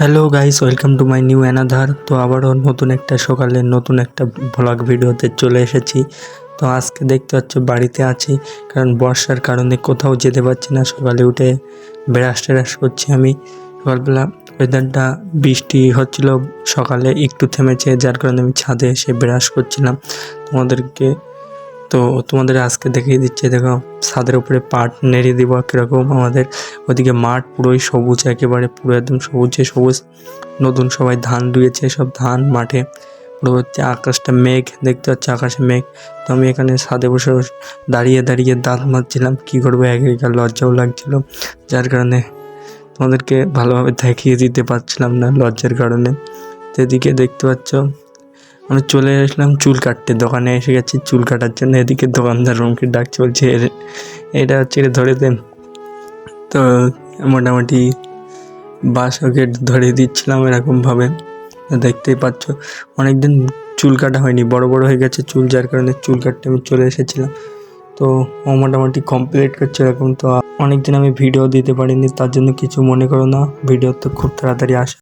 Hello guys welcome to my new another তো আবারও নতুন একটা সকালে নতুন একটা ব্লগ ভিডিওতে চলে এসেছি। তো আজকে দেখতে পাচ্ছ বাড়িতে আছি, কারণ বর্ষার কারণে কোথাও যেতে পারছি না। সকালে উঠে ব্রাশ টেরাশ করছি আমি। সকালবেলা ওয়েদারটা বৃষ্টি হচ্ছিল সকালে একটু থেমেছে, যার কারণে আমি ছাদে এসে ব্রাশ করছিলাম। তোমাদেরকে তো তোমাদের আজকে দেখিয়ে দিচ্ছে, দেখো, ছাদের উপরে পাট নেড়ে দিব কীরকম আমাদের। ওদিকে মাঠ পুরোই সবুজ, একেবারে পুরো একদম সবুজে সবুজ। নতুন সবাই ধান রুয়েছে সব ধান মাঠে। পুরো হচ্ছে আকাশটা মেঘ, দেখতে পাচ্ছি আকাশে মেঘ। তো আমি এখানে ছাদে বসে দাঁড়িয়ে দাঁড়িয়ে দাঁত মারছিলাম কী করব এক একা লজ্জাও লাগছিল। যার কারণে তোমাদেরকে ভালোভাবে দেখিয়ে দিতে পারছিলাম না লজ্জার কারণে। তো এদিকে দেখতে পাচ্ছ আমি চলে আসলাম, চুল কাটতে। দোকানে এসে গেছি, চুল কাটার জন্য এদিকে দোকানদার রুমকে ডাক চলছে "এর- এটা হচ্ছে ধরে দেন। তো মোটামুটি বাসকেট ধরে দিচ্ছিলাম এরকমভাবে। দেখতেই পাচ্ছ, অনেকদিন চুল কাটা হয়নি, বড় বড় হয়ে গেছে চুল, যার কারণে চুল কাটতে আমি চলে এসেছিলাম। তো ও মোটামুটি কমপ্লিট করছে এরকম, তো অনেকদিন আমি ভিডিও দিতে পারিনি, তার জন্য কিছু মনে করো না ভিডিও তো খুব তাড়াতাড়ি আসে।